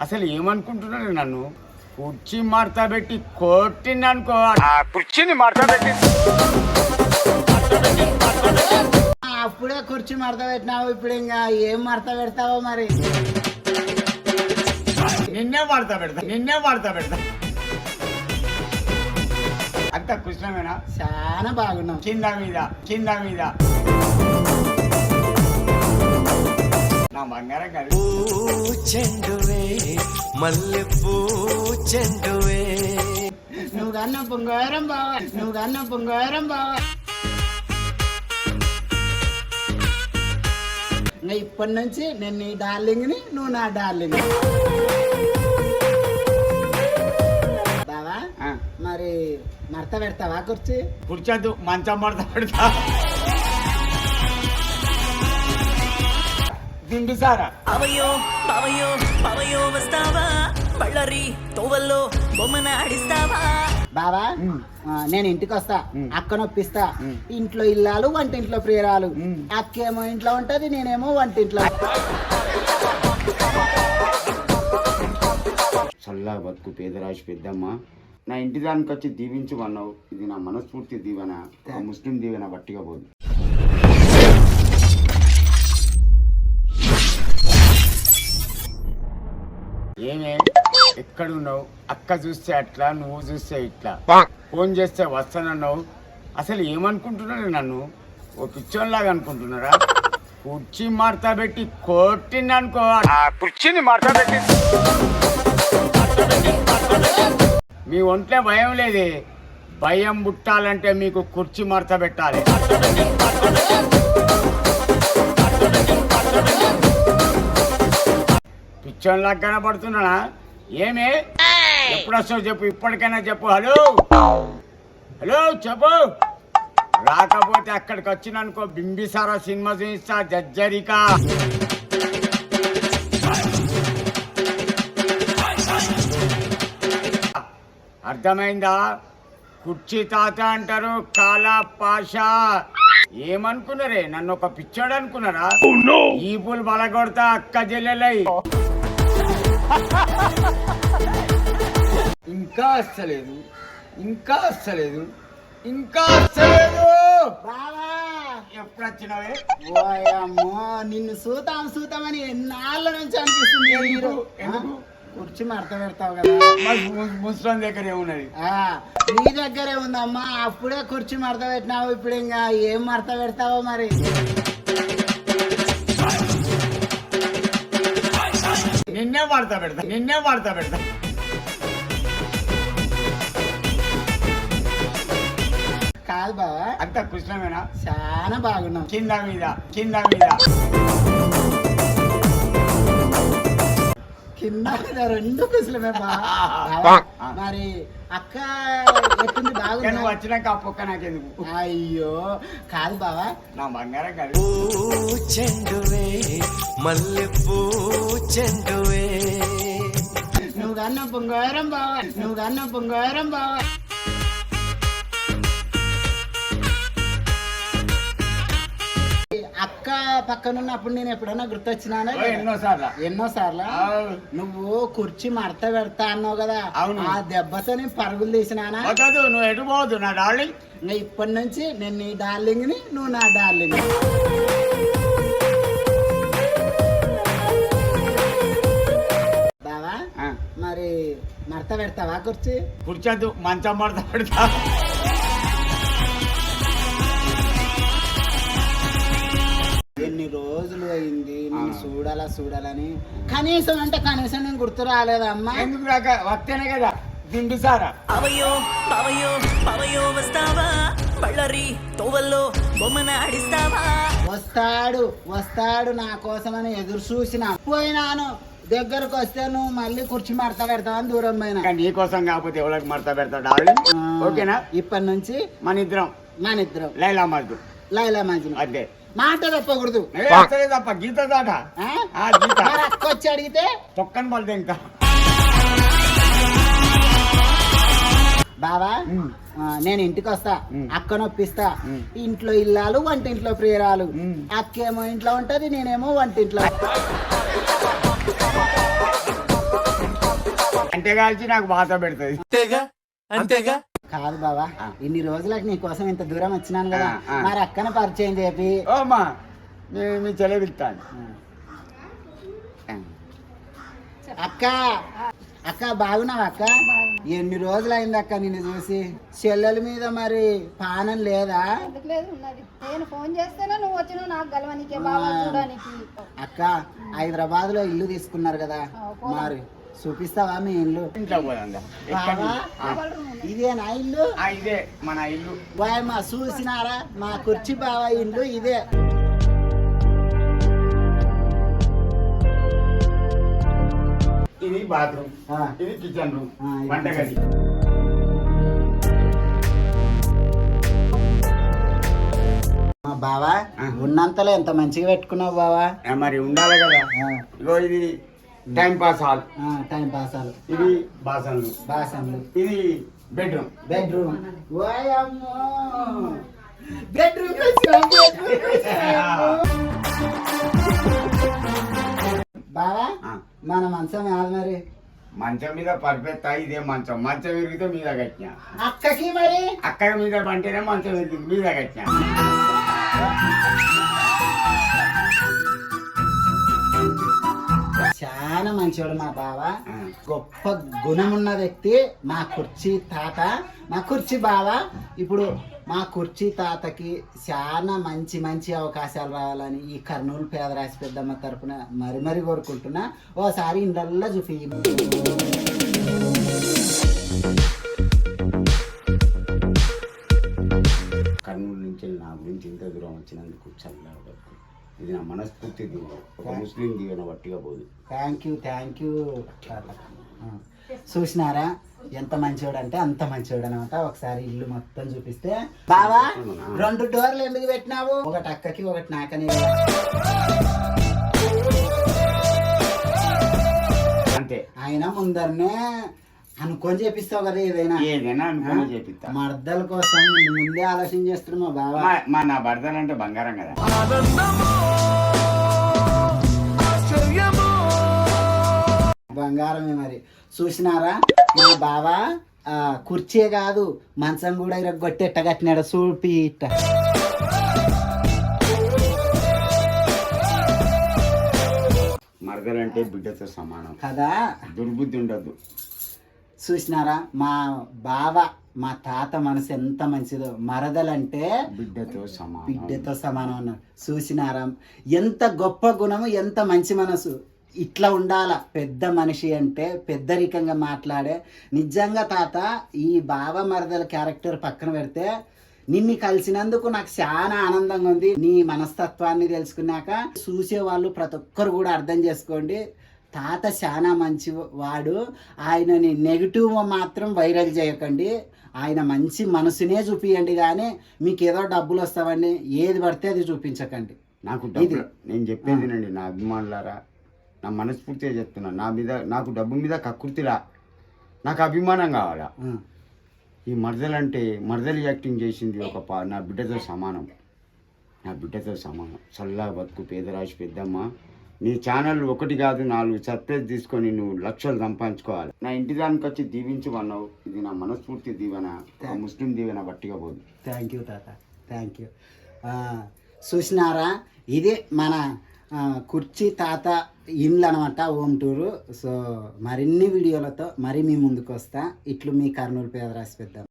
అసలు ఏమనుకుంటున్నాడు నన్ను? కుర్చీ మడత పెట్టి కొట్టింది అనుకో. ఆ కుర్చీని ఆ, అప్పుడే కుర్చీ మడత పెట్టినావు ఇప్పుడు ఇంకా ఏం మడత పెడతావో మరి? నిన్నే మడత పెడతా నిన్నే మడత పెడతా. అంత కృష్ణమేనా? చాలా బాగున్నావు. కింద మీద కింద మీద. నా బంగారం కాదు. చెండువే మల్లె చెండువే. నువ్వు కన్నా పొంగోరం బావా నువ్వు కన్నా పొంగోరం బావా ఇంకా ఇప్పటి నుంచి నేను నీ డార్లింగ్ని నువ్వు నా డార్లింగ్ బావా మరి మడత పెడతావా కుర్చీ? కూర్చోద్దు మంచం మడత పెడతా. దిండుసారా అవయో పవయో పవయో వస్తావా బళ్ళరి తోవల్లో బొమ్మన ఆడిస్తావా. ఆ, నేను ఇంటికి వస్తా. అక్క నొప్పిస్తా. ఇంట్లో ఇల్లాలు వంటింట్లో ప్రియురాలు. అక్కేమో ఇంట్లో ఉంటది నేనేమో వంటింట్లో చల్లా బతుకు పేదరాశి పెద్దమ్మ నా ఇంటి దానికి వచ్చి దీవించమన్నావు ఇది నా మనస్ఫూర్తి దీవెన ముస్లిం దీవెన బట్టిగా పోదు ఎక్కడున్నావు? అక్క చూస్తే అట్లా నువ్వు చూస్తే ఇట్లా. ఫోన్ చేస్తే వస్తానన్నావు. అసలు ఏమనుకుంటున్నాడు నన్ను? ఓ పిచ్చోన్లాగా అనుకుంటున్నారా? కుర్చీ మడత పెట్టి కొట్టింది అనుకో. ఆ కుర్చీని మీ ఒంట్లో భయం లేదే. భయం పుట్టాలంటే మీకు కుర్చీ మడత పెట్టాలి. పిచ్చోన్లా కనపడుతున్నానా? ఏమే? ఎప్పుడు వస్తావు చెప్పు ఇప్పటికైనా చెప్పు. హలో! హలో చెప్పు. రాకపోతే అక్కడికి వచ్చిననుకో బింబిసారా సినిమా చూపిస్తా జజ్జరికా. అర్థమైందా? కుర్చీ తాత అంటారు కాలా పాష. ఏమనుకున్నారే? నన్ను ఒక పిచ్చోడు అనుకున్నారా ఈ పూలు బలగొడతా అక్క చెల్లెలై ఇంకా వస్తలేదు ఇంకా వస్తలేదు ఇంకా వస్తలేదు బావా ఎప్పుడు వచ్చినావే? ఓయమ్మో నిన్ను సూతాం సూతామని ఎన్నాళ్ళ నుంచి అనిపిస్తుంది. ఎందుకు? కుర్చీ మడత పెడతావు కదా. ముసలం దగ్గర ఏమున్నది ఆ, నీ దగ్గరే ఉందమ్మా. అప్పుడే కుర్చీ మడత పెట్టినావు ఇప్పుడు ఇంకా ఏం మడత పెడతావో మరి? నిన్నే వాడతా పెడతా నిన్నే వాడతా పెడతా. కాదు బావా. అంత కృష్ణమేనా? చాలా బాగున్నావు కింద మీద కింద మీద. మీద రెండు బావా మరి అక్క ఎట్టుంది బాగుందా? నువ్వు వచ్చినాక ఆ పొక్క నాకెందుకు? అయ్యో కాదు బావా. నా బంగారం కాదు. చెండువే మల్లె చెండువే. నువ్వు కన్నా పొంగోరం బావా నువ్వు కన్నా పొంగోరం బావా. అక్క పక్కనున్నప్పుడు నేను ఎప్పుడన్నా గుర్తొచ్చినానా? ఎన్నోసార్లు ఎన్నో సార్లు. ఆ, నువ్వు కుర్చీ మడత పెడతా అన్నావు కదా. ఆ దెబ్బతో నేను పరుగులు తీసినానా? నువ్వు ఎటు పోవద్దు నా డార్లింగ్. ఇప్పటి నుంచి నేను నీ డార్లింగ్ని నువ్వు నా డార్లింగ్ బావా మరి మడత పెడతావా కుర్చీ? కూర్చోద్దు మంచం మడత పెడతా. చూడాలా చూడాలని. కనీసం అంటే కనీసం నేను గుర్తు రాలేదమ్మా ఎందుకు రాక? వస్తేనే కదా. దిండుసారా అవయో పవయో పవయో వస్తావా? బళ్ళరి తోవల్లో బొమ్మన ఆడిస్తావా? వస్తాడు వస్తాడు నా కోసమని ఎదురు చూసిన. పోయినాను దగ్గరకు వస్తే నువ్వు మళ్ళీ కుర్చీ మడత పెడతావని దూరం పోయినా. కానీ నీ కోసం కాకపోతే ఎవరికి మడత పెడతా డార్లింగ్? ఆ, ఓకేనా? ఇప్పటి నుంచి మన ఇద్దరం. మన ఇద్దరం. లైలా మద్దు లైలా మంచిన అదే. మాట తప్పకూడదు తప్ప గీత దాట? ఆ? ఆ, గీత. మరి అక్క వచ్చి అడిగితే? తొక్కని పడితే ఇంకా. బావా నేను ఇంటికి వస్తా. అక్క నొప్పిస్తా. ఇంట్లో ఇల్లాలు వంటింట్లో ప్రియురాలు. అక్కేమో ఇంట్లో ఉంటది నేనేమో వంటింట్లో. అంటే కాల్చి నాకు బాధ పెడుతుంది. అంతేగా? అంతేగా? కాదు బావా ఇన్ని రోజులకు నీ కోసం ఇంత దూరం వచ్చినాను కదా. మరి అక్కన పరిచయం చెప్పి ఓ అమ్మా మీ పిలుస్తాను అక్క అక్క బాగున్నావా అక్క? ఎన్ని రోజులు అయింది అక్క నిన్ను చూసి? చెల్లెల మీద మరి పానం లేదా? నేను ఫోన్ చేస్తేనే నువ్వు వచ్చినావు నాకు గలవనికి బాగా చూడడానికి. అక్క హైదరాబాద్లో ఇల్లు తీసుకున్నారు కదా. మరి చూపిస్తావా మీ ఇల్లు? ఇంట్లో పోదా బావా? ఇదేనా ఇల్లు? ఇదే మన ఇల్లు. వాయమ్మ చూసినారా? మా కుర్చీ బావ ఇల్లు ఇదే. ఇది బాత్రూమ్. ఇది కిచెన్ రూమ్ ఇది వంటగది మా బావా ఉన్నంతలో ఎంత మంచిగా పెట్టుకున్నావు బావా? మరి ఉండాలి కదా. ఇగో ఇది time pass hall. Time pass అవ్వదు ఇది బాసన్లు. బాసన్లు. ఇది బెడ్రూమ్. బెడ్రూమ్. ఓయమ్మో బెడ్రూమ్. బావా ఆ. మన మంచం కాదు మరి? మంచం మీద పర్ఫెక్ట్ ఇదే మంచం. మంచం విరిగితే మీద కట్టినా. అక్కకి మరి? అక్కడ మీద పంటేనే మంచం విరిగింది మీద కట్టినా. మంచివాడు మా బావ. గొప్ప గుణం ఉన్న వ్యక్తి మా కుర్చీ తాత మా కుర్చీ బావ ఇప్పుడు మా కుర్చీ తాతకి చాలా మంచి మంచి అవకాశాలు రావాలని ఈ కర్నూలు పేదరాశి పెద్దమ్మ తరపున మరి మరి కోరుకుంటున్నా ఓసారి ఇండల్లా చూపి కర్నూలు నుంచి నా గురించి ఇంత దూరం వచ్చినందుకు బతుకు. ఇది నా మనస్ఫూర్తి దీవెన. ఒక ముస్లిం దీవెన వట్టిగా పోదు. Thank you thank you. చూసినారా? ఎంత మంచివాడు అంటే అంత మంచివాడు అనమాట ఒకసారి ఇల్లు మొత్తం చూపిస్తే బావా రెండు డోర్లు ఎందుకు పెట్టినావు? ఒకటి అక్కకి ఒకటి నాకని అంతే. ఆయన ముందరనే అనుకొని చేపిస్తావు కదా ఏదైనా? ఏదైనా అనుకుని చేపిస్తా. మర్దల కోసం ముందే ఆలోచన చేస్తున్నాడు మా బావ. మా- నా భర్తలు అంటే బంగారం కదా. బంగారమే మరి. చూసినారా? మా బావ ఆ, కుర్చీ కాదు మంచం కూడా ఇరగొట్టి ఎట్ట కట్టినాడు చూపి ఇట్ట. మరదలంటే బిడ్డతో సమానం. కదా? దుర్బుద్ధి ఉండద్దు చూసినారా? మా బావ మా తాత మనసు ఎంత మంచిదో. మరదలంటే బిడ్డతో సమానం. బిడ్డతో సమానం అన్నారు. చూసినారా? ఎంత గొప్ప గుణము ఎంత మంచి మనసు. ఇట్లా ఉండాల? పెద్ద మనిషి అంటే పెద్దరికంగా మాట్లాడే. నిజంగా తాత ఈ బావ మరదల క్యారెక్టర్ పక్కన పెడితే నిన్ను కలిసినందుకు నాకు చాలా ఆనందంగా ఉంది. నీ మనస్తత్వాన్ని తెలుసుకున్నాక చూసే వాళ్ళు ప్రతి ఒక్కరు కూడా అర్థం చేసుకోండి. తాత చాలా మంచి వాడు. ఆయనని నెగిటివ్ మాత్రం వైరల్ చేయకండి. ఆయన మంచి మనసునే చూపియండి కానీ మీకు ఏదో డబ్బులు వస్తావండి. ఏది పడితే అది చూపించకండి. నాకు డబ్బు నేను చెప్పేది నండి నా అభిమానులారా. నా మనస్ఫూర్తిగా చెప్తున్నా. నా మీద నాకు డబ్బు మీద కకృతిరా. నాకు అభిమానం కావాలా? ఈ మరదలంటే మరదలి యాక్టింగ్ చేసింది ఒక పా నా బిడ్డతో సమానం. నా బిడ్డతో సమానం. చల్లా బతుకు పేదరాశి పెద్దమ్మ. నీ ఛానల్ ఒకటి కాదు నాలుగు సర్ప్రైజ్ తీసుకొని నువ్వు లక్షలు సంపాదించుకోవాలి. నా ఇంటి దానికి వచ్చి దీవించమన్నావు ఇది నా మనస్ఫూర్తి దీవెన ముస్లిం దీవెన బట్టిగా పోదు. థ్యాంక్ యూ తాత. థ్యాంక్ యూ చూసినారా? ఇది మన కుర్చీ తాత ఇండ్లు అనమాట హోమ్ టూరు. సో మరిన్ని వీడియోలతో మరి మీ ముందుకు వస్తా ఇట్లు మీ కర్నూలు పేదరాశి పెద్ద